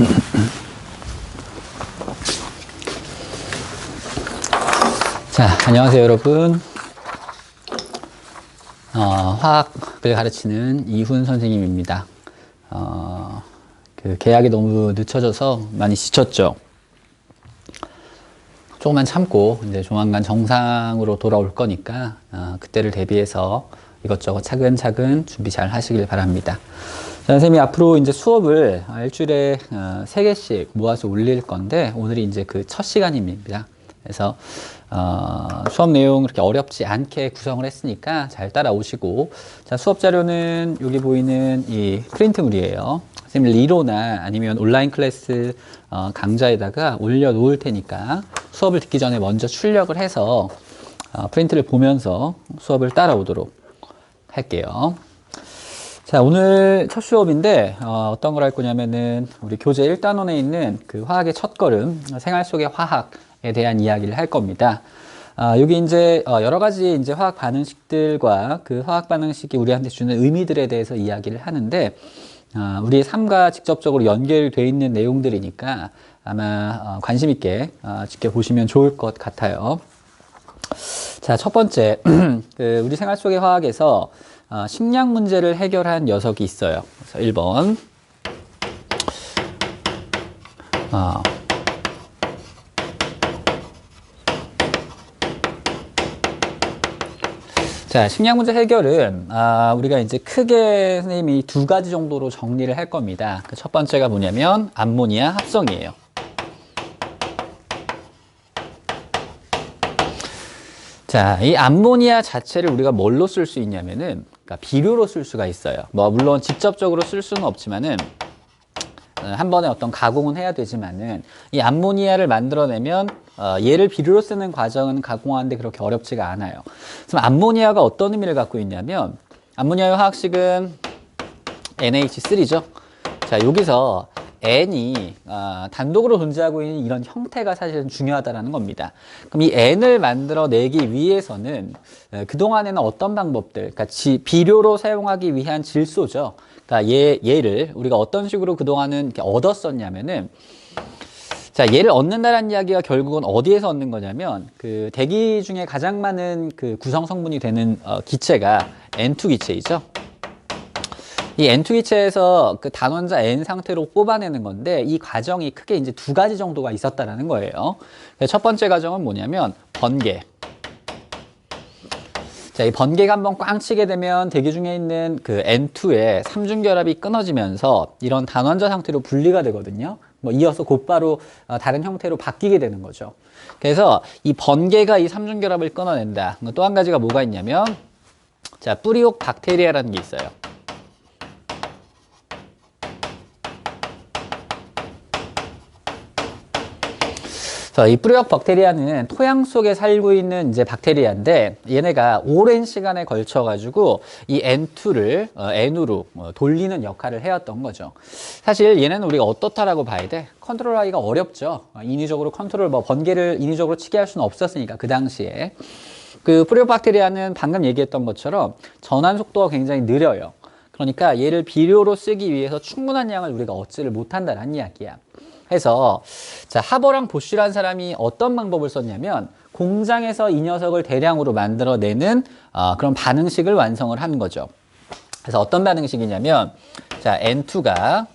자, 안녕하세요, 여러분. 어, 화학을 가르치는 이훈 선생님입니다. 어, 그 계약이 너무 늦춰져서 많이 지쳤죠. 조금만 참고 이제 조만간 정상으로 돌아올 거니까 어, 그때를 대비해서 이것저것 차근차근 준비 잘 하시길 바랍니다. 자, 선생님이 앞으로 이제 수업을 일주일에 어, 세 개씩 모아서 올릴 건데 오늘이 이제 그 첫 시간입니다. 그래서 어, 수업 내용 그렇게 어렵지 않게 구성을 했으니까 잘 따라오시고 자 수업 자료는 여기 보이는 이 프린트물이에요. 선생님 리로나 아니면 온라인 클래스 어, 강좌에다가 올려 놓을 테니까 수업을 듣기 전에 먼저 출력을 해서 어, 프린트를 보면서 수업을 따라오도록 할게요. 자, 오늘 첫 수업인데, 어, 떤 걸 할 거냐면은, 우리 교재 1단원에 있는 그 화학의 첫 걸음, 생활 속의 화학에 대한 이야기를 할 겁니다. 아, 여기 이제, 어, 여러 가지 이제 화학 반응식들과 그 화학 반응식이 우리한테 주는 의미들에 대해서 이야기를 하는데, 아, 우리의 삶과 직접적으로 연결되어 있는 내용들이니까 아마 어, 관심 있게 어, 지켜보시면 좋을 것 같아요. 자, 첫 번째, 그 우리 생활 속의 화학에서 어, 식량 문제를 해결한 녀석이 있어요. 그래서 1번. 어, 자, 식량 문제 해결은 아, 우리가 이제 크게 선생님이 두 가지 정도로 정리를 할 겁니다. 그 첫 번째가 뭐냐면 암모니아 합성이에요. 자, 이 암모니아 자체를 우리가 뭘로 쓸 수 있냐면은 그러니까 비료로 쓸 수가 있어요. 뭐 물론 직접적으로 쓸 수는 없지만은 어, 한 번에 어떤 가공은 해야 되지만은 이 암모니아를 만들어내면 어, 얘를 비료로 쓰는 과정은 가공하는데 그렇게 어렵지가 않아요. 그럼 암모니아가 어떤 의미를 갖고 있냐면 암모니아의 화학식은 NH3죠. 자 여기서 N이 어, 단독으로 존재하고 있는 이런 형태가 사실은 중요하다는 겁니다. 그럼 이 N을 만들어내기 위해서는 어, 그동안에는 어떤 방법들, 그러니까 지, 비료로 사용하기 위한 질소죠. 그러니까 얘, 얘를 우리가 어떤 식으로 그동안은 이렇게 얻었었냐면은 자, 얘를 얻는다는 이야기가 결국은 어디에서 얻는 거냐면 그 대기 중에 가장 많은 그 구성 성분이 되는 어, 기체가 N2 기체이죠. 이 N2 기체에서 그 단원자 N 상태로 뽑아내는 건데 이 과정이 크게 이제 두 가지 정도가 있었다라는 거예요. 첫 번째 과정은 뭐냐면 번개. 자, 이 번개가 한번 꽝 치게 되면 대기 중에 있는 그 N2의 삼중 결합이 끊어지면서 이런 단원자 상태로 분리가 되거든요. 뭐 이어서 곧바로 어, 다른 형태로 바뀌게 되는 거죠. 그래서 이 번개가 이 삼중 결합을 끊어낸다. 또 한 가지가 뭐가 있냐면 자, 뿌리옥 박테리아라는 게 있어요. 그래서 이 뿌리역 박테리아는 토양 속에 살고 있는 이제 박테리아인데 얘네가 오랜 시간에 걸쳐 가지고 이 N2를 어, N으로 어, 돌리는 역할을 해왔던 거죠. 사실 얘네는 우리가 어떻다라고 봐야 돼? 컨트롤하기가 어렵죠. 어, 인위적으로 컨트롤 뭐 번개를 인위적으로 치게 할 수는 없었으니까 그 당시에 그 뿌리역 박테리아는 방금 얘기했던 것처럼 전환 속도가 굉장히 느려요. 그러니까 얘를 비료로 쓰기 위해서 충분한 양을 우리가 얻지를 못한다는 이야기야. 해서 자 하버랑 보쉬라는 사람이 어떤 방법을 썼냐면 공장에서 이 녀석을 대량으로 만들어내는 어, 그런 반응식을 완성을 한 거죠. 그래서 어떤 반응식이냐면 자 N2가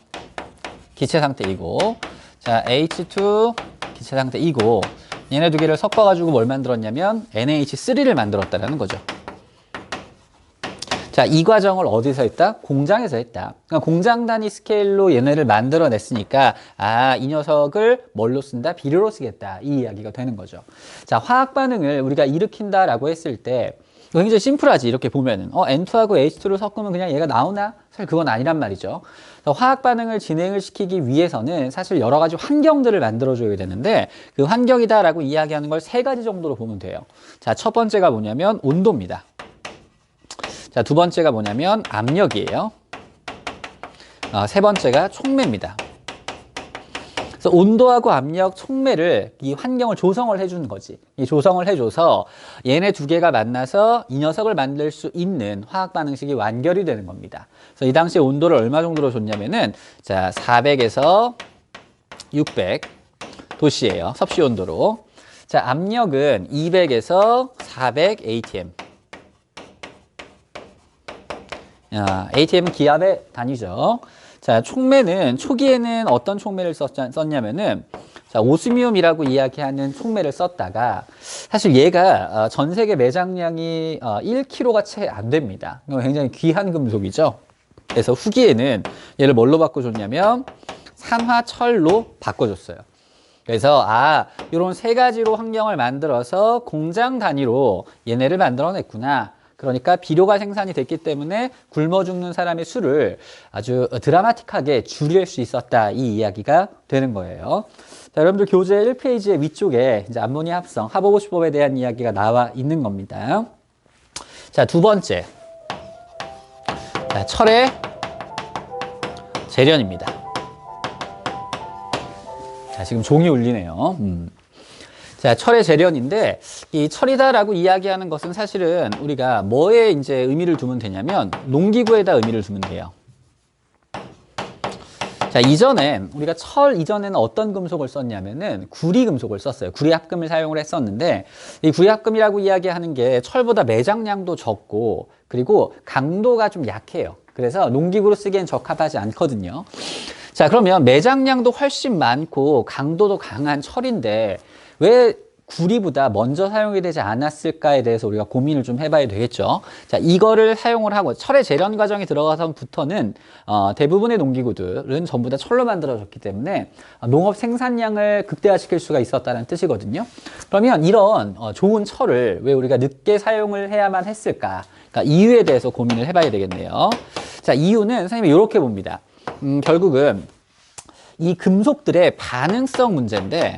기체 상태이고 자 H2 기체 상태이고 얘네 두 개를 섞어가지고 뭘 만들었냐면 NH3를 만들었다라는 거죠. 자, 이 과정을 어디서 했다? 공장에서 했다. 그러니까 공장 단위 스케일로 얘네를 만들어냈으니까, 아, 이 녀석을 뭘로 쓴다? 비료로 쓰겠다. 이 이야기가 되는 거죠. 자, 화학 반응을 우리가 일으킨다라고 했을 때, 굉장히 심플하지, 이렇게 보면은. 어, N2하고 H2를 섞으면 그냥 얘가 나오나? 사실 그건 아니란 말이죠. 화학 반응을 진행을 시키기 위해서는 사실 여러 가지 환경들을 만들어줘야 되는데, 그 환경이다라고 이야기하는 걸 세 가지 정도로 보면 돼요. 자, 첫 번째가 뭐냐면 온도입니다. 자, 두 번째가 뭐냐면 압력이에요. 어, 세 번째가 촉매입니다. 그래서 온도하고 압력, 촉매를 이 환경을 조성을 해주는 거지. 이 조성을 해줘서 얘네 두 개가 만나서 이 녀석을 만들 수 있는 화학 반응식이 완결이 되는 겁니다. 그래서 이 당시에 온도를 얼마 정도로 줬냐면은 자 400에서 600 도씨예요. 섭씨 온도로. 자, 압력은 200에서 400 atm. 야, ATM은 기압의 단위죠. 자, 촉매는 초기에는 어떤 촉매를 썼, 썼냐면은 자, 오스미움이라고 이야기하는 촉매를 썼다가 사실 얘가 어, 전 세계 매장량이 어, 1kg가 채 안 됩니다. 굉장히 귀한 금속이죠. 그래서 후기에는 얘를 뭘로 바꿔줬냐면 산화철로 바꿔줬어요. 그래서 아 이런 세 가지로 환경을 만들어서 공장 단위로 얘네를 만들어냈구나. 그러니까 비료가 생산이 됐기 때문에 굶어 죽는 사람의 수를 아주 드라마틱하게 줄일 수 있었다 이 이야기가 되는 거예요. 자, 여러분들 교재 1페이지의 위쪽에 이제 암모니아 합성 하버보시법에 대한 이야기가 나와 있는 겁니다. 자, 두 번째. 자, 철의 재련입니다. 자, 지금 종이 울리네요. 음. 자, 철의 재련인데 이 철이다라고 이야기하는 것은 사실은 우리가 뭐에 이제 의미를 두면 되냐면 농기구에다 의미를 두면 돼요. 자, 이전엔 우리가 철 이전에는 어떤 금속을 썼냐면은 구리 금속을 썼어요. 구리 합금을 사용을 했었는데 이 구리 합금이라고 이야기하는 게 철보다 매장량도 적고 그리고 강도가 좀 약해요. 그래서 농기구로 쓰기엔 적합하지 않거든요. 자, 그러면 매장량도 훨씬 많고 강도도 강한 철인데 왜 구리보다 먼저 사용이 되지 않았을까에 대해서 우리가 고민을 좀 해봐야 되겠죠. 자, 이거를 사용을 하고 철의 재련 과정에 들어가서부터는 어, 대부분의 농기구들은 전부 다 철로 만들어졌기 때문에 어, 농업 생산량을 극대화시킬 수가 있었다는 뜻이거든요. 그러면 이런 어, 좋은 철을 왜 우리가 늦게 사용을 해야만 했을까? 그러니까 이유에 대해서 고민을 해봐야 되겠네요. 자, 이유는 선생님이 이렇게 봅니다. 음, 결국은 이 금속들의 반응성 문제인데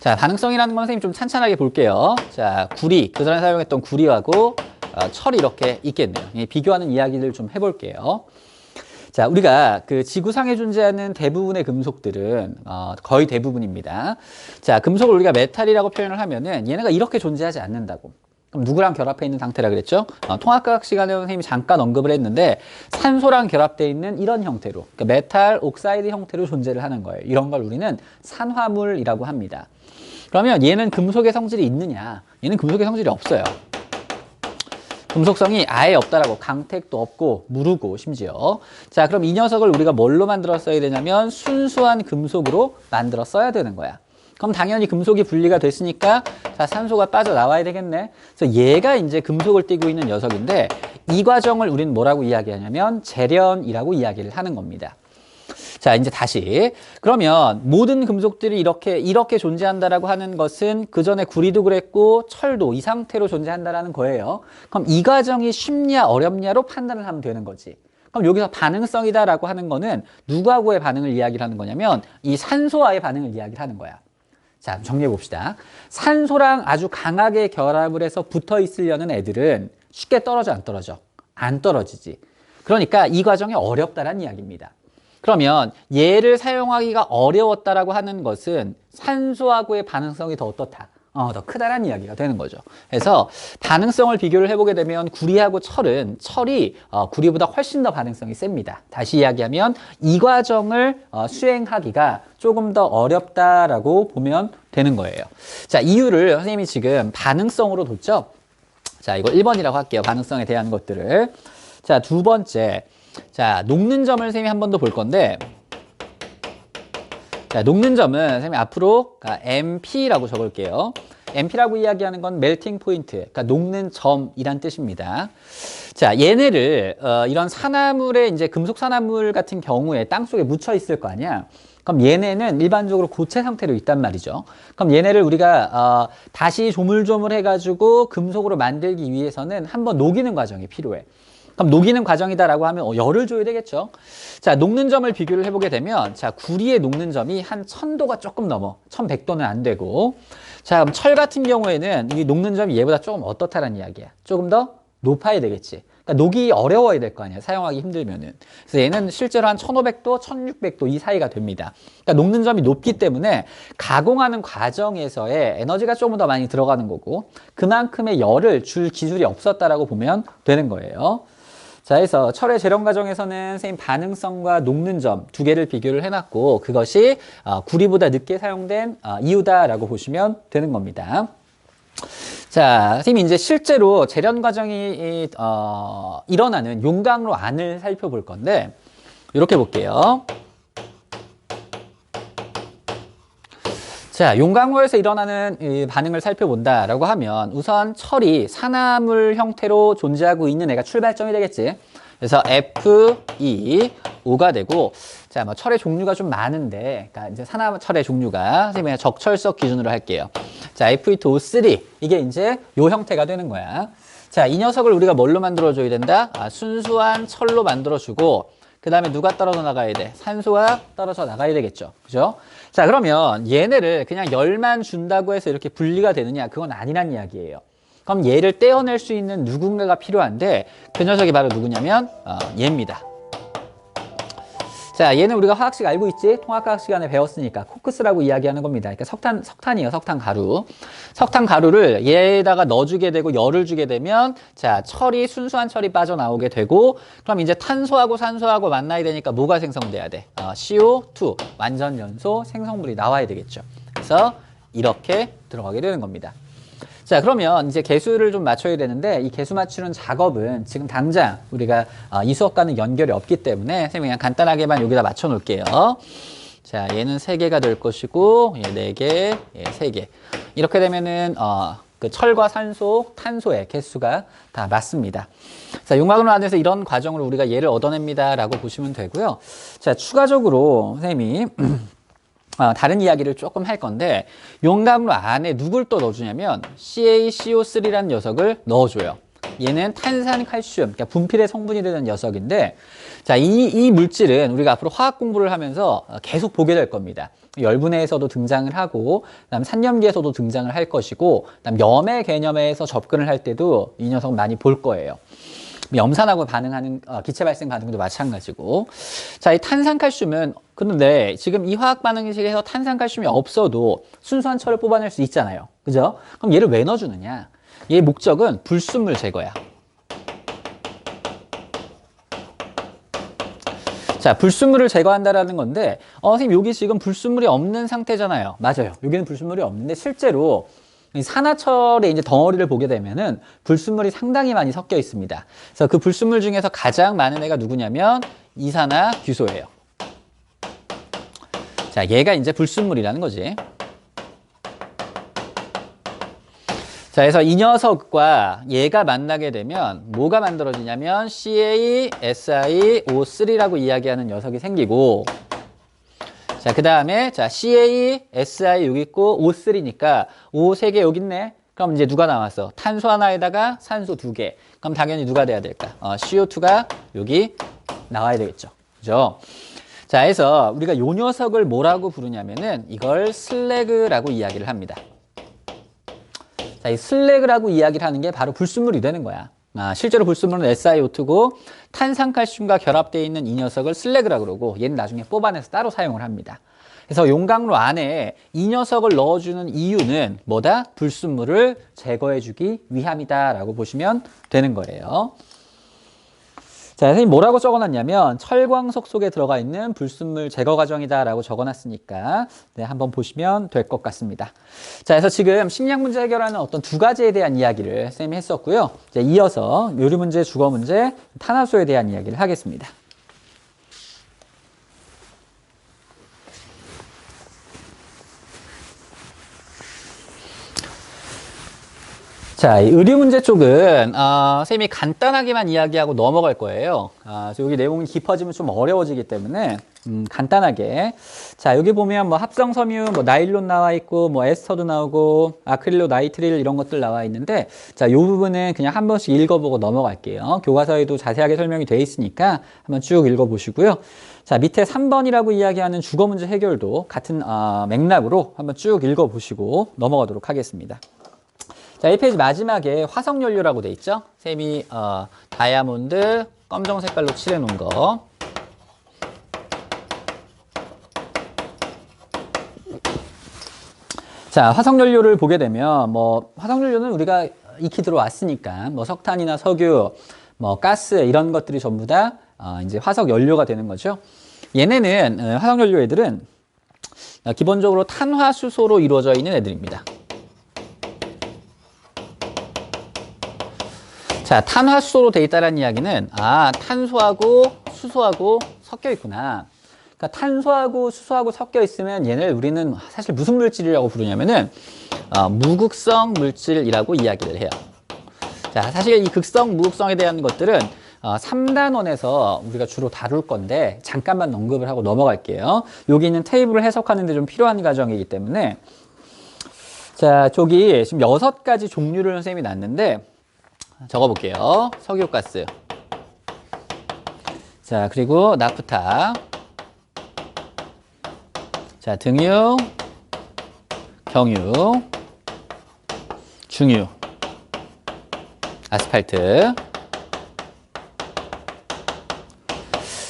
자, 반응성이라는 건 선생님 좀 찬찬하게 볼게요. 자, 구리, 그 전에 사용했던 구리하고 어, 철이 이렇게 있겠네요. 예, 비교하는 이야기를 좀 해볼게요. 자, 우리가 그 지구상에 존재하는 대부분의 금속들은 어, 거의 대부분입니다. 자, 금속을 우리가 메탈이라고 표현을 하면은 얘네가 이렇게 존재하지 않는다고. 그럼 누구랑 결합해 있는 상태라 그랬죠? 어, 통합과학 시간에 선생님이 잠깐 언급을 했는데 산소랑 결합되어 있는 이런 형태로 그러니까 메탈 옥사이드 형태로 존재를 하는 거예요. 이런 걸 우리는 산화물이라고 합니다. 그러면 얘는 금속의 성질이 있느냐? 얘는 금속의 성질이 없어요. 금속성이 아예 없다라고 강택도 없고 무르고 심지어 자 그럼 이 녀석을 우리가 뭘로 만들어 써야 되냐면 순수한 금속으로 만들어 써야 되는 거야 그럼 당연히 금속이 분리가 됐으니까 자 산소가 빠져나와야 되겠네 그래서 얘가 이제 금속을 띠고 있는 녀석인데 이 과정을 우리는 뭐라고 이야기하냐면 재련이라고 이야기를 하는 겁니다 자, 이제 다시. 그러면 모든 금속들이 이렇게, 이렇게 존재한다라고 하는 것은 그 전에 구리도 그랬고 철도 이 상태로 존재한다라는 거예요. 그럼 이 과정이 쉽냐, 어렵냐로 판단을 하면 되는 거지. 그럼 여기서 반응성이다라고 하는 거는 누구하고의 반응을 이야기를 하는 거냐면 이 산소와의 반응을 이야기를 하는 거야. 자, 정리해 봅시다. 산소랑 아주 강하게 결합을 해서 붙어 있으려는 애들은 쉽게 떨어져, 안 떨어져? 안 떨어지지. 그러니까 이 과정이 어렵다란 이야기입니다. 그러면 얘를 사용하기가 어려웠다라고 하는 것은 산소하고의 반응성이 더 어떻다? 어, 더 크다란 이야기가 되는 거죠. 그래서 반응성을 비교를 해보게 되면 구리하고 철은 철이 어, 구리보다 훨씬 더 반응성이 셉니다. 다시 이야기하면 이 과정을 어, 수행하기가 조금 더 어렵다라고 보면 되는 거예요. 자, 이유를 선생님이 지금 반응성으로 뒀죠? 자, 이거 1번이라고 할게요. 반응성에 대한 것들을. 자, 두 번째. 자, 녹는 점을 선생님이 한 번 더 볼 건데, 자, 녹는 점은 선생님이 앞으로 MP라고 적을게요. MP라고 이야기하는 건 멜팅 포인트, 그러니까 녹는 점이란 뜻입니다. 자, 얘네를 어, 이런 산화물에 이제 금속 산화물 같은 경우에 땅 속에 묻혀 있을 거 아니야. 그럼 얘네는 일반적으로 고체 상태로 있단 말이죠. 그럼 얘네를 우리가 어, 다시 조물조물 해가지고 금속으로 만들기 위해서는 한번 녹이는 과정이 필요해. 그럼 녹이는 과정이다라고 하면 어, 열을 줘야 되겠죠. 자, 녹는 점을 비교를 해보게 되면 자, 구리의 녹는 점이 한 1000도가 조금 넘어. 1100도는 안 되고. 자, 그럼 철 같은 경우에는 이 녹는 점이 얘보다 조금 어떻다는 이야기야. 조금 더 높아야 되겠지. 그러니까 녹이 어려워야 될 거 아니야. 사용하기 힘들면은. 그래서 얘는 실제로 한 1500도, 1600도 이 사이가 됩니다. 그러니까 녹는 점이 높기 때문에 가공하는 과정에서의 에너지가 조금 더 많이 들어가는 거고 그만큼의 열을 줄 기술이 없었다라고 보면 되는 거예요. 자, 해서 철의 재련 과정에서는 선생님 반응성과 녹는 점 두 개를 비교를 해놨고 그것이 어, 구리보다 늦게 사용된 어, 이유다라고 보시면 되는 겁니다. 자, 선생님이 이제 실제로 재련 과정이 어, 일어나는 용광로 안을 살펴볼 건데 이렇게 볼게요. 자, 용광로에서 일어나는 이 반응을 살펴본다라고 하면 우선 철이 산화물 형태로 존재하고 있는 애가 출발점이 되겠지. 그래서 Fe, O가 되고, 자, 뭐 철의 종류가 좀 많은데, 그러니까 이제 산화철의 종류가 선생님이 적철석 기준으로 할게요. 자, Fe2O3 이게 이제 요 형태가 되는 거야. 자, 이 녀석을 우리가 뭘로 만들어 줘야 된다? 아, 순수한 철로 만들어 주고, 그 다음에 누가 떨어져 나가야 돼? 산소가 떨어져 나가야 되겠죠. 그죠? 자, 그러면 얘네를 그냥 열만 준다고 해서 이렇게 분리가 되느냐? 그건 아니란 이야기예요. 그럼 얘를 떼어낼 수 있는 누군가가 필요한데 그 녀석이 바로 누구냐면 어, 얘입니다. 자, 얘는 우리가 화학식 알고 있지? 통합과학 시간에 배웠으니까 코크스라고 이야기하는 겁니다. 그러니까 석탄, 석탄이에요. 석탄 가루. 석탄 가루를 얘에다가 넣어주게 되고 열을 주게 되면 자, 철이 순수한 철이 빠져나오게 되고 그럼 이제 탄소하고 산소하고 만나야 되니까 뭐가 생성돼야 돼? 어, CO2 완전 연소 생성물이 나와야 되겠죠. 그래서 이렇게 들어가게 되는 겁니다. 자, 그러면 이제 개수를 좀 맞춰야 되는데 이 개수 맞추는 작업은 지금 당장 우리가 어, 이 수업과는 연결이 없기 때문에 선생님이 그냥 간단하게만 여기다 맞춰 놓을게요. 자, 얘는 세개가될 것이고 얘 네개 얘 세개 이렇게 되면은 어, 그 철과 산소, 탄소의 개수가 다 맞습니다. 자, 용광로 안에서 이런 과정으로 우리가 얘를 얻어냅니다라고 보시면 되고요. 자, 추가적으로 선생님이 어, 다른 이야기를 조금 할 건데 용광로 안에 누굴 또 넣어주냐면 CaCO3라는 녀석을 넣어줘요. 얘는 탄산칼슘, 그러니까 분필의 성분이 되는 녀석인데 자, 이, 이 물질은 우리가 앞으로 화학 공부를 하면서 계속 보게 될 겁니다. 열분해에서도 등장을 하고, 그다음 산염기에서도 등장을 할 것이고, 그다음 염의 개념에서 접근을 할 때도 이 녀석 많이 볼 거예요. 염산하고 반응하는 어, 기체 발생 반응도 마찬가지고. 자, 이 탄산칼슘은 그런데 지금 이 화학 반응식에서 탄산칼슘이 없어도 순수한 철을 뽑아낼 수 있잖아요. 그죠? 그럼 얘를 왜 넣어주느냐? 얘의 목적은 불순물 제거야. 자, 불순물을 제거한다라는 건데, 어, 선생님, 여기 지금 불순물이 없는 상태잖아요. 맞아요. 여기는 불순물이 없는데, 실제로 이 산화철의 이제 덩어리를 보게 되면은 불순물이 상당히 많이 섞여 있습니다. 그래서 그 불순물 중에서 가장 많은 애가 누구냐면 이산화 규소예요. 자, 얘가 이제 불순물이라는 거지. 자, 그래서 이 녀석과 얘가 만나게 되면 뭐가 만들어지냐면 CaSiO3라고 이야기하는 녀석이 생기고 자, 그 다음에 자 CaSi 여기 있고 O3니까 O 세개 여기 있네. 그럼 이제 누가 나왔어? 탄소 하나에다가 산소 두 개. 그럼 당연히 누가 돼야 될까? 어, CO2가 여기 나와야 되겠죠. 그죠? 자, 해서 우리가 요 녀석을 뭐라고 부르냐면은 이걸 슬래그라고 이야기를 합니다. 자, 이 슬래그라고 이야기를 하는 게 바로 불순물이 되는 거야. 아, 실제로 불순물은 SiO2고 탄산칼슘과 결합되어 있는 이 녀석을 슬래그라고 그러고 얘는 나중에 뽑아내서 따로 사용을 합니다. 그래서 용광로 안에 이 녀석을 넣어주는 이유는 뭐다? 불순물을 제거해주기 위함이다 라고 보시면 되는 거예요. 자, 선생님 뭐라고 적어놨냐면 철광석 속에 들어가 있는 불순물 제거 과정이다라고 적어놨으니까 네, 한번 보시면 될 것 같습니다. 자, 그래서 지금 심리학 문제 해결하는 어떤 두 가지에 대한 이야기를 선생님이 했었고요. 이제 이어서 요리 문제, 주거 문제, 탄화수에 대한 이야기를 하겠습니다. 자, 이 의류 문제 쪽은 어, 선생님이 간단하게만 이야기하고 넘어갈 거예요. 아, 여기 내용이 깊어지면 좀 어려워지기 때문에 음, 간단하게. 자, 여기 보면 뭐 합성 섬유, 뭐 나일론 나와 있고, 뭐 에스터도 나오고, 아크릴로 나이트릴 이런 것들 나와 있는데, 자, 이 부분은 그냥 한 번씩 읽어보고 넘어갈게요. 교과서에도 자세하게 설명이 돼 있으니까 한번 쭉 읽어보시고요. 자, 밑에 3번이라고 이야기하는 주거 문제 해결도 같은 어, 맥락으로 한번 쭉 읽어보시고 넘어가도록 하겠습니다. 자, 이 페이지 마지막에 화석연료라고 돼 있죠? 셈이 어, 다이아몬드 검정 색깔로 칠해 놓은 거. 자, 화석연료를 보게 되면 뭐 화석연료는 우리가 익히 들어왔으니까 뭐 석탄이나 석유, 뭐 가스 이런 것들이 전부 다 어, 이제 화석 연료가 되는 거죠. 얘네는 어, 화석 연료 애들은 어, 기본적으로 탄화수소로 이루어져 있는 애들입니다. 자, 탄화수소로 돼 있다는 이야기는 아, 탄소하고 수소하고 섞여 있구나. 그러니까 탄소하고 수소하고 섞여 있으면 얘를 우리는 사실 무슨 물질이라고 부르냐면은 어, 무극성 물질이라고 이야기를 해요. 자, 사실 이 극성, 무극성에 대한 것들은 어, 3단원에서 우리가 주로 다룰 건데 잠깐만 언급을 하고 넘어갈게요. 여기 있는 테이블을 해석하는 데 좀 필요한 과정이기 때문에 자, 저기 지금 여섯 가지 종류를 선생님이 놨는데 적어볼게요. 석유가스. 자, 그리고 나프타. 자, 등유, 경유, 중유, 아스팔트.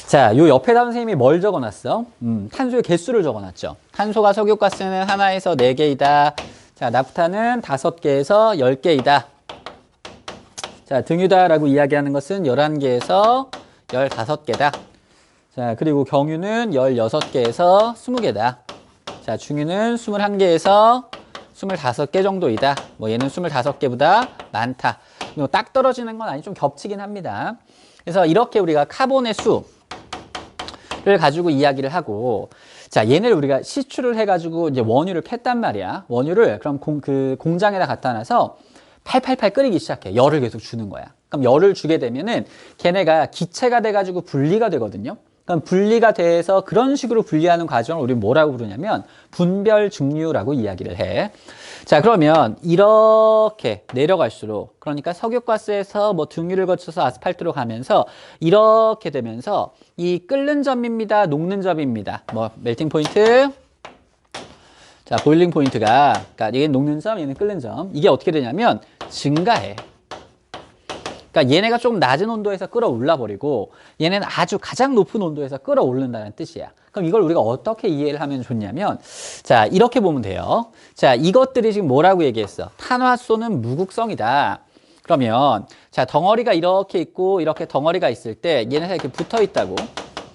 자, 요 옆에다 선생님이 뭘 적어놨어? 음, 탄소의 개수를 적어놨죠. 탄소가 석유가스는 하나에서 네 개이다. 자, 나프타는 다섯 개에서 열 개이다. 자, 등유다라고 이야기하는 것은 11개에서 15개다. 자, 그리고 경유는 16개에서 20개다. 자, 중유는 21개에서 25개 정도이다. 뭐 얘는 25개보다 많다. 이거 딱 떨어지는 건 아니 좀 겹치긴 합니다. 그래서 이렇게 우리가 카본의 수를 가지고 이야기를 하고 자, 얘네를 우리가 시추를 해가지고 이제 원유를 캤단 말이야. 원유를 그럼 공, 그 공장에다 갖다 놔서 팔팔팔 끓이기 시작해. 열을 계속 주는 거야. 그럼 열을 주게 되면은 걔네가 기체가 돼가지고 분리가 되거든요. 그럼 분리가 돼서 그런 식으로 분리하는 과정을 우리 뭐라고 부르냐면 분별 증류라고 이야기를 해. 자, 그러면 이렇게 내려갈수록 그러니까 석유가스에서 뭐 등유를 거쳐서 아스팔트로 가면서 이렇게 되면서 이 끓는 점입니다. 녹는 점입니다. 뭐 멜팅 포인트 자, 보일링 포인트가, 그러니까 얘는 녹는 점, 얘는 끓는 점. 이게 어떻게 되냐면 증가해. 그러니까 얘네가 좀 낮은 온도에서 끌어올라 버리고 얘네는 아주 가장 높은 온도에서 끌어오른다는 뜻이야. 그럼 이걸 우리가 어떻게 이해를 하면 좋냐면 자, 이렇게 보면 돼요. 자, 이것들이 지금 뭐라고 얘기했어? 탄화수소는 무극성이다. 그러면 자, 덩어리가 이렇게 있고 이렇게 덩어리가 있을 때 얘네가 이렇게 붙어 있다고.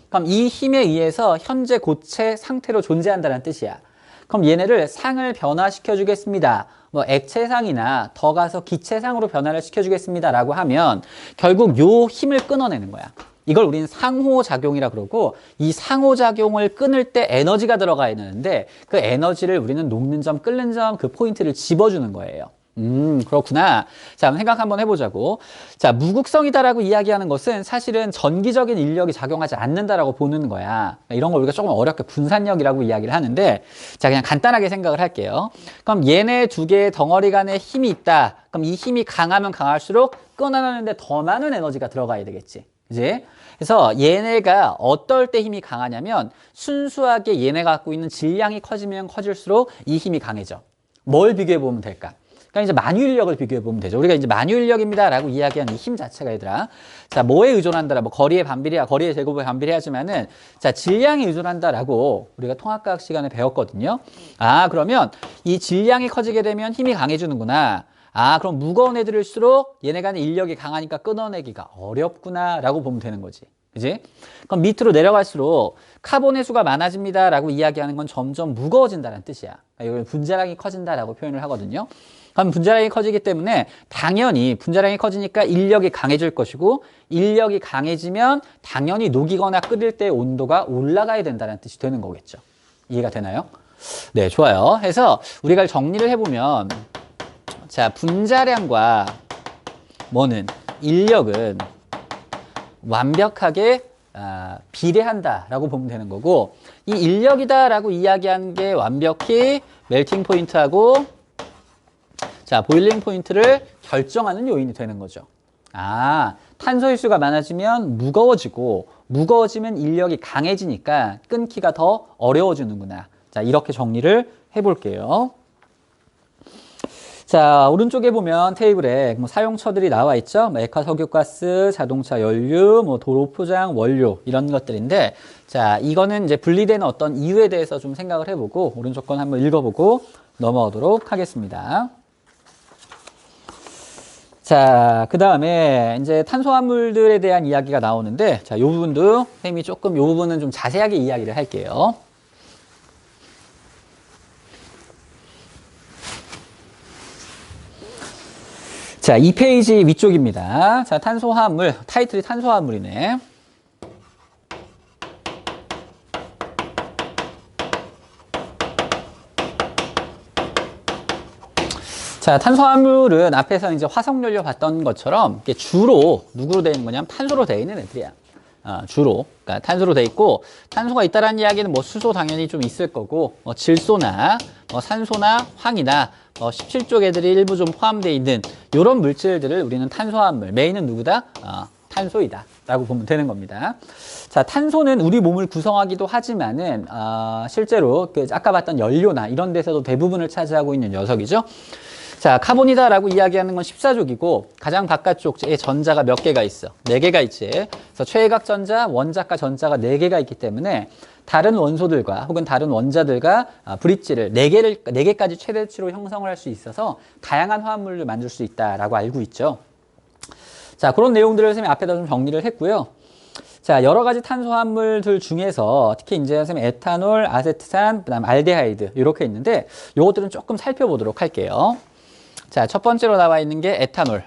그럼 이 힘에 의해서 현재 고체 상태로 존재한다는 뜻이야. 그럼 얘네를 상을 변화시켜 주겠습니다. 뭐 액체상이나 더 가서 기체상으로 변화를 시켜 주겠습니다. 라고 하면 결국 요 힘을 끊어내는 거야. 이걸 우리는 상호작용이라 그러고 이 상호작용을 끊을 때 에너지가 들어가야 되는데 그 에너지를 우리는 녹는 점, 끓는 점 그 포인트를 집어주는 거예요. 음, 그렇구나. 자, 생각 한번 해보자고. 자, 무극성이다라고 이야기하는 것은 사실은 전기적인 인력이 작용하지 않는다라고 보는 거야. 이런 걸 우리가 조금 어렵게 분산력이라고 이야기를 하는데, 자, 그냥 간단하게 생각을 할게요. 그럼 얘네 두 개의 덩어리 간에 힘이 있다. 그럼 이 힘이 강하면 강할수록 끊어내는데 더 많은 에너지가 들어가야 되겠지. 그지? 그래서 얘네가 어떨 때 힘이 강하냐면 순수하게 얘네가 갖고 있는 질량이 커지면 커질수록 이 힘이 강해져. 뭘 비교해 보면 될까? 그러니까 이제 만유인력을 비교해 보면 되죠. 우리가 이제 만유인력입니다라고 이야기하는 이 힘 자체가 얘들아. 자, 뭐에 의존한다라 뭐 거리의 반비례야, 거리의 제곱에 반비례하지만은 자, 질량에 의존한다라고 우리가 통합과학 시간에 배웠거든요. 아, 그러면 이 질량이 커지게 되면 힘이 강해지는구나. 아, 그럼 무거운 애들일수록 얘네가 인력이 강하니까 끊어내기가 어렵구나 라고 보면 되는 거지. 그지? 그럼 밑으로 내려갈수록 카본의 수가 많아집니다 라고 이야기하는 건 점점 무거워진다는 뜻이야. 그러니까 이걸 분자량이 커진다라고 표현을 하거든요. 그럼 분자량이 커지기 때문에 당연히 분자량이 커지니까 인력이 강해질 것이고 인력이 강해지면 당연히 녹이거나 끓일 때 온도가 올라가야 된다는 뜻이 되는 거겠죠. 이해가 되나요? 네, 좋아요. 해서 우리가 정리를 해보면 자, 분자량과 뭐는 인력은 완벽하게 아, 비례한다라고 보면 되는 거고 이 인력이다라고 이야기하는 게 완벽히 멜팅 포인트하고 자 보일링 포인트를 결정하는 요인이 되는 거죠. 아 탄소의 수가 많아지면 무거워지고 무거워지면 인력이 강해지니까 끊기가 더 어려워지는구나. 자 이렇게 정리를 해볼게요. 자, 오른쪽에 보면 테이블에 뭐 사용처들이 나와 있죠. 뭐 액화 석유가스, 자동차 연료, 뭐 도로 포장, 원료 이런 것들인데 자, 이거는 이제 분리되는 어떤 이유에 대해서 좀 생각을 해보고 오른쪽 건 한번 읽어보고 넘어가도록 하겠습니다. 자, 그 다음에 이제 탄소화물들에 대한 이야기가 나오는데, 자, 요 부분도 선생님이 조금 요 부분은 좀 자세하게 이야기를 할게요. 자, 이 페이지 위쪽입니다. 자, 탄소화물, 타이틀이 탄소화물이네. 자, 탄소화물은 앞에서 이제 화석연료 봤던 것처럼 주로 누구로 되어 있는 거냐면 탄소로 되어 있는 애들이야. 어, 주로. 그러니까 탄소로 되어 있고 탄소가 있다라는 이야기는 뭐 수소 당연히 좀 있을 거고 뭐 질소나 뭐 산소나 황이나 뭐 17쪽 애들이 일부 좀 포함되어 있는 이런 물질들을 우리는 탄소화물, 메인은 누구다? 어, 탄소이다. 라고 보면 되는 겁니다. 자, 탄소는 우리 몸을 구성하기도 하지만은, 어, 실제로 그 아까 봤던 연료나 이런 데서도 대부분을 차지하고 있는 녀석이죠. 자, 카본이다라고 이야기하는 건 14족이고 가장 바깥쪽에 전자가 몇 개가 있어? 네 개가 있지. 그래서 최외각 전자, 원자과 전자가 네 개가 있기 때문에 다른 원소들과 혹은 다른 원자들과 아, 브릿지를 네 개를 네 개까지 최대치로 형성을 할 수 있어서 다양한 화합물을 만들 수 있다라고 알고 있죠. 자, 그런 내용들을 선생님이 앞에다 좀 정리를 했고요. 자, 여러 가지 탄소화물들 중에서 특히 이제 선생님 에탄올, 아세트산, 그다음 알데하이드 이렇게 있는데 요것들은 조금 살펴보도록 할게요. 자, 첫 번째로 나와 있는 게 에탄올.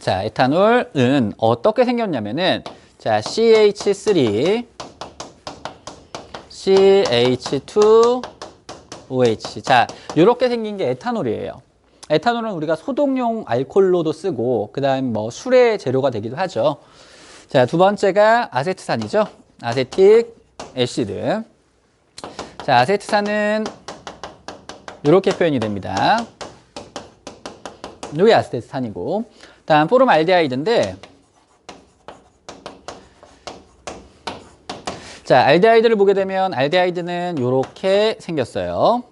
자, 에탄올은 어떻게 생겼냐면은 자, CH3 CH2OH. 자, 이렇게 생긴 게 에탄올이에요. 에탄올은 우리가 소독용 알콜로도 쓰고 그다음 뭐 술의 재료가 되기도 하죠. 자, 두 번째가 아세트산이죠. 아세틱 애시드. 자, 아세트산은 이렇게 표현이 됩니다. 이게 아세트산이고 다음 포름 알데하이드인데 자, 알데하이드를 보게 되면 알데하이드는 이렇게 생겼어요.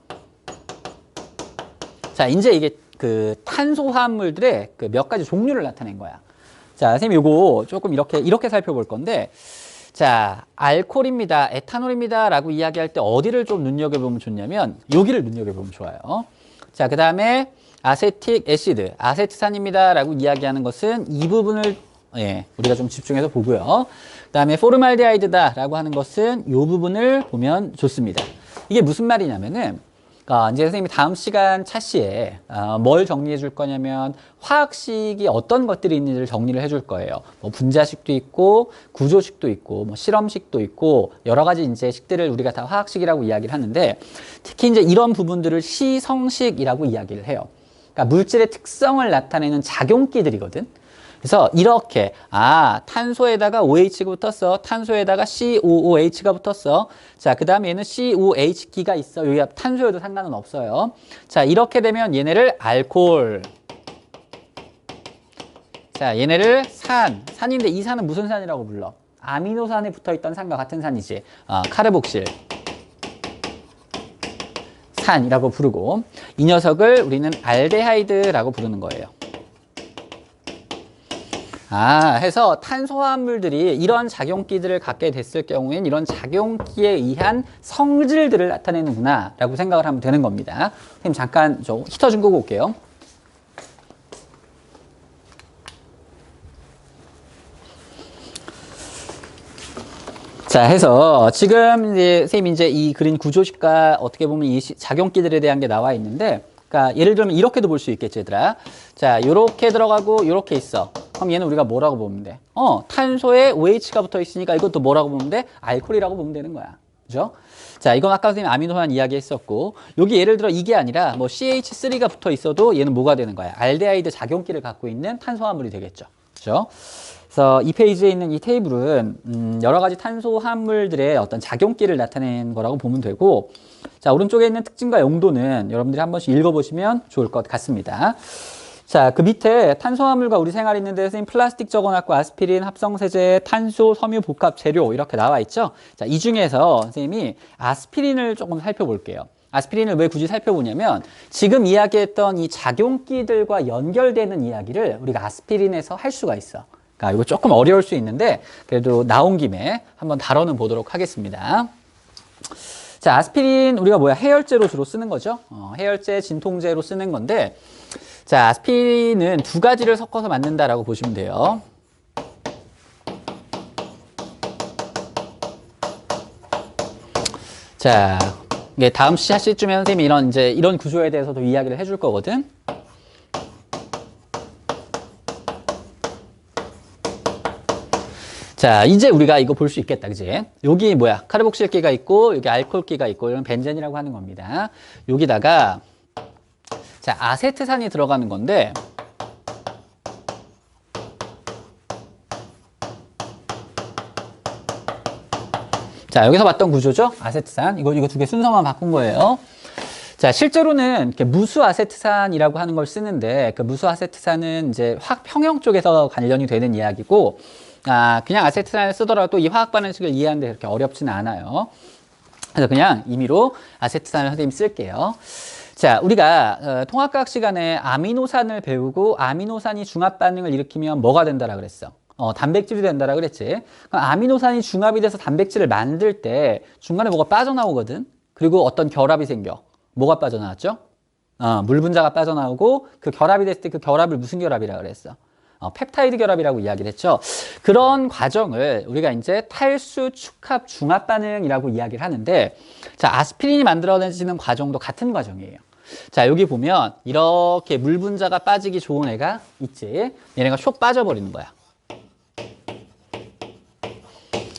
자, 이제 이게 그 탄소 화합물들의 그 몇 가지 종류를 나타낸 거야. 자, 선생님 요거 조금 이렇게 이렇게 살펴볼 건데 자, 알코올입니다. 에탄올입니다. 라고 이야기할 때 어디를 좀 눈여겨보면 좋냐면 여기를 눈여겨보면 좋아요. 자, 그 다음에 아세틱 애시드, 아세트산입니다. 라고 이야기하는 것은 이 부분을 예, 우리가 좀 집중해서 보고요. 그 다음에 포르말데하이드다 라고 하는 것은 이 부분을 보면 좋습니다. 이게 무슨 말이냐면은 어, 이제 선생님이 다음 시간 차시에 어, 뭘 정리해 줄 거냐면 화학식이 어떤 것들이 있는지를 정리를 해 줄 거예요. 뭐 분자식도 있고 구조식도 있고 뭐 실험식도 있고 여러 가지 이제 식들을 우리가 다 화학식이라고 이야기를 하는데 특히 이제 이런 부분들을 시성식이라고 이야기를 해요. 그러니까 물질의 특성을 나타내는 작용기들이거든. 그래서 이렇게 아 탄소에다가 OH가 붙었어 탄소에다가 COOH가 붙었어. 자 그 다음에 얘는 COH기가 있어. 여기 탄소여도 상관은 없어요. 자 이렇게 되면 얘네를 알코올. 자 얘네를 산. 산인데 이 산은 무슨 산이라고 불러? 아미노산에 붙어있던 산과 같은 산이지. 어, 카르복실. 산이라고 부르고 이 녀석을 우리는 알데하이드라고 부르는 거예요 아, 해서 탄소화물들이 이런 작용기들을 갖게 됐을 경우엔 이런 작용기에 의한 성질들을 나타내는구나 라고 생각을 하면 되는 겁니다. 선생님 잠깐 저 히터 좀 끄고 올게요. 자, 해서 지금 이제 선생님 이제 이 그린 구조식과 어떻게 보면 이 작용기들에 대한 게 나와 있는데 그러니까 예를 들면 이렇게도 볼 수 있겠지, 얘들아. 자, 요렇게 들어가고 요렇게 있어. 그럼 얘는 우리가 뭐라고 보면 돼? 어, 탄소에 OH가 붙어 있으니까 이것도 뭐라고 보면 돼? 알코올이라고 보면 되는 거야. 그죠? 자, 이건 아까 선생님 아미노산 이야기 했었고, 여기 예를 들어 이게 아니라 뭐 CH3가 붙어 있어도 얘는 뭐가 되는 거야? 알데하이드 작용기를 갖고 있는 탄소화물이 되겠죠. 그죠? 그래서 이 페이지에 있는 이 테이블은 음, 여러 가지 탄소 화물들의 어떤 작용기를 나타낸 거라고 보면 되고 자 오른쪽에 있는 특징과 용도는 여러분들이 한 번씩 읽어보시면 좋을 것 같습니다. 자, 그 밑에 탄소화물과 우리 생활이 있는데 선생님 플라스틱 적어놨고 아스피린, 합성세제, 탄소, 섬유, 복합 재료 이렇게 나와 있죠. 자, 이 중에서 선생님이 아스피린을 조금 살펴볼게요. 아스피린을 왜 굳이 살펴보냐면 지금 이야기했던 이 작용기들과 연결되는 이야기를 우리가 아스피린에서 할 수가 있어. 그러니까 이거 조금 어려울 수 있는데 그래도 나온 김에 한번 다뤄는 보도록 하겠습니다. 자, 아스피린 우리가 뭐야? 해열제로 주로 쓰는 거죠. 어, 해열제, 진통제로 쓰는 건데, 자, 아스피린은 두 가지를 섞어서 만든다라고 보시면 돼요. 자, 이게 다음 시시쯤에 선생님이 이런 이제 이런 구조에 대해서도 이야기를 해줄 거거든. 자, 이제 우리가 이거 볼 수 있겠다, 그지? 여기 뭐야? 카르복실기가 있고, 여기 알코올기가 있고, 이런 벤젠이라고 하는 겁니다. 여기다가, 자, 아세트산이 들어가는 건데, 자, 여기서 봤던 구조죠? 아세트산. 이거, 이거 두 개 순서만 바꾼 거예요. 자, 실제로는 무수 아세트산이라고 하는 걸 쓰는데, 그 무수 아세트산은 이제 화학 평형 쪽에서 관련이 되는 이야기고, 아, 그냥 아세트산을 쓰더라도 이 화학 반응식을 이해하는데 그렇게 어렵지는 않아요. 그래서 그냥 임의로 아세트산을 선생님 쓸게요. 자, 우리가 어, 통합과학 시간에 아미노산을 배우고 아미노산이 중합 반응을 일으키면 뭐가 된다라 그랬어? 어, 단백질이 된다라 그랬지. 그럼 아미노산이 중합이 돼서 단백질을 만들 때 중간에 뭐가 빠져나오거든. 그리고 어떤 결합이 생겨. 뭐가 빠져나왔죠? 어, 물 분자가 빠져나오고 그 결합이 됐을 때 그 결합을 무슨 결합이라 그랬어? 어, 펩타이드 결합이라고 이야기를 했죠. 그런 과정을 우리가 이제 탈수 축합 중합 반응이라고 이야기를 하는데 자, 아스피린이 만들어내지는 과정도 같은 과정이에요. 자, 여기 보면 이렇게 물 분자가 빠지기 좋은 애가 있지. 얘네가 쏙 빠져버리는 거야.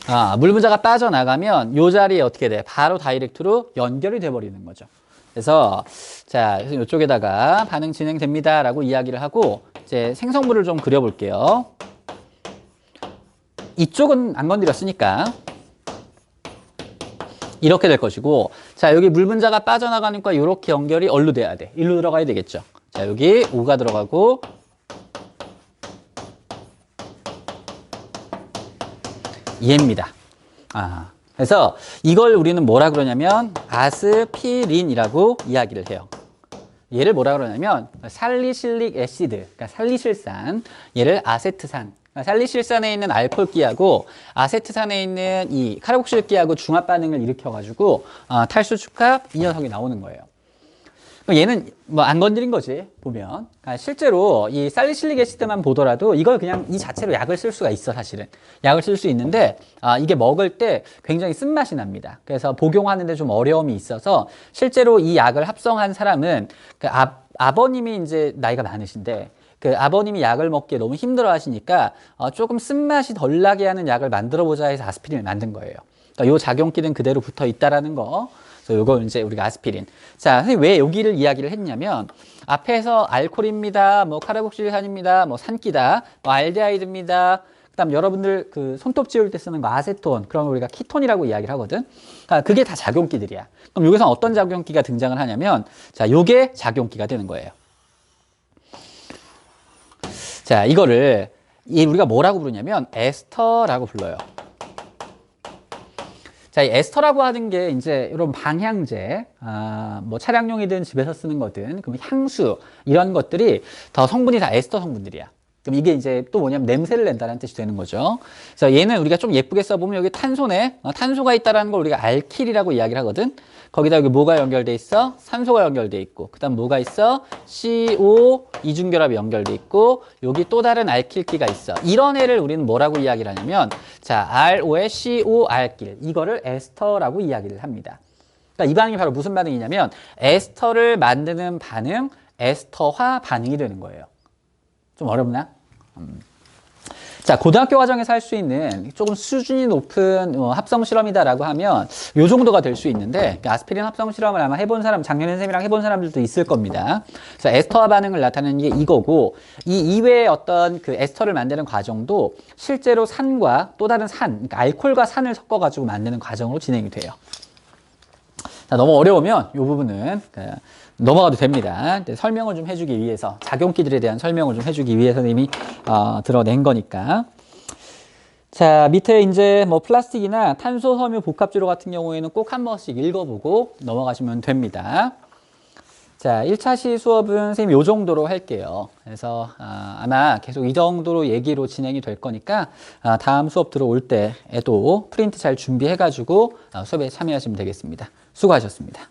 아, 물 분자가 빠져나가면 요 자리에 어떻게 돼? 바로 다이렉트로 연결이 돼 버리는 거죠. 그래서 자, 이쪽에다가 반응 진행됩니다라고 이야기를 하고 이제 생성물을 좀 그려 볼게요. 이쪽은 안 건드렸으니까 이렇게 될 것이고 자, 여기 물 분자가 빠져나가니까 이렇게 연결이 얼로 돼야 돼. 일로 들어가야 되겠죠. 자, 여기 오가 들어가고 얘입니다. 아, 그래서 이걸 우리는 뭐라 그러냐면 아스피린이라고 이야기를 해요. 얘를 뭐라 그러냐면 살리실릭 애시드, 그러니까 살리실산, 얘를 아세트산. 그러니까 살리실산에 있는 알코올기하고 아세트산에 있는 이 카르복실기하고 중합 반응을 일으켜가지고 어, 탈수 축합 이 녀석이 나오는 거예요. 얘는 뭐 안 건드린 거지 보면. 그러니까 실제로 이 살리실릭 애시드만 보더라도 이걸 그냥 이 자체로 약을 쓸 수가 있어 사실은. 약을 쓸 수 있는데 아, 이게 먹을 때 굉장히 쓴맛이 납니다. 그래서 복용하는데 좀 어려움이 있어서 실제로 이 약을 합성한 사람은 그 아, 아버님이 이제 나이가 많으신데 그 아버님이 약을 먹기에 너무 힘들어 하시니까 어, 조금 쓴맛이 덜 나게 하는 약을 만들어 보자 해서 아스피린을 만든 거예요. 그러니까 요 작용기는 그대로 붙어 있다라는 거 그래서 요거 이제 우리가 아스피린. 자, 선생님 왜 여기를 이야기를 했냐면 앞에서 알코올입니다. 뭐 카르복실산입니다. 뭐 산기다. 뭐 알데하이드입니다. 그다음 여러분들 그 손톱 지울 때 쓰는 거 아세톤. 그럼 우리가 키톤이라고 이야기를 하거든. 그러니까 그게 다 작용기들이야. 그럼 여기서 어떤 작용기가 등장을 하냐면 자, 요게 작용기가 되는 거예요. 자, 이거를 이 우리가 뭐라고 부르냐면 에스터라고 불러요. 자, 이 에스터라고 하는 게 이제 이런 방향제, 아, 뭐 차량용이든 집에서 쓰는 거든, 그럼 향수 이런 것들이 더 성분이 다 에스터 성분들이야. 그럼 이게 이제 또 뭐냐면 냄새를 낸다는 뜻이 되는 거죠. 그래서 얘는 우리가 좀 예쁘게 써보면 여기 탄소네, 어, 탄소가 있다라는 걸 우리가 알킬이라고 이야기를 하거든. 거기다 여기 뭐가 연결돼 있어? 산소가 연결돼 있고, 그 다음 뭐가 있어? CO 이중결합이 연결돼 있고, 여기 또 다른 알킬기가 있어. 이런 애를 우리는 뭐라고 이야기를 하냐면, 자, RO의 CO 알킬 이거를 에스터라고 이야기를 합니다. 그러니까 이 반응이 바로 무슨 반응이냐면 에스터를 만드는 반응, 에스터화 반응이 되는 거예요. 좀 어렵나? 음. 자, 고등학교 과정에서 할 수 있는 조금 수준이 높은 어, 합성 실험이다라고 하면 요 정도가 될 수 있는데 그 아스피린 합성 실험을 아마 해본 사람, 작년에 선생님이랑 해본 사람들도 있을 겁니다. 그래서 에스터화 반응을 나타내는 게 이거고 이 이외의 어떤 그 에스터를 만드는 과정도 실제로 산과 또 다른 산, 그러니까 알코올과 산을 섞어가지고 만드는 과정으로 진행이 돼요. 자, 너무 어려우면 이 부분은 그, 넘어가도 됩니다. 설명을 좀 해주기 위해서 작용기들에 대한 설명을 좀 해주기 위해서 이미 어, 드러낸 거니까. 자 밑에 이제 뭐 플라스틱이나 탄소 섬유 복합지로 같은 경우에는 꼭 한 번씩 읽어보고 넘어가시면 됩니다. 자, 1차 시 수업은 선생님 요 정도로 할게요. 그래서 아, 아마 계속 이 정도로 얘기로 진행이 될 거니까 아, 다음 수업 들어올 때에도 프린트 잘 준비해가지고 아, 수업에 참여하시면 되겠습니다. 수고하셨습니다.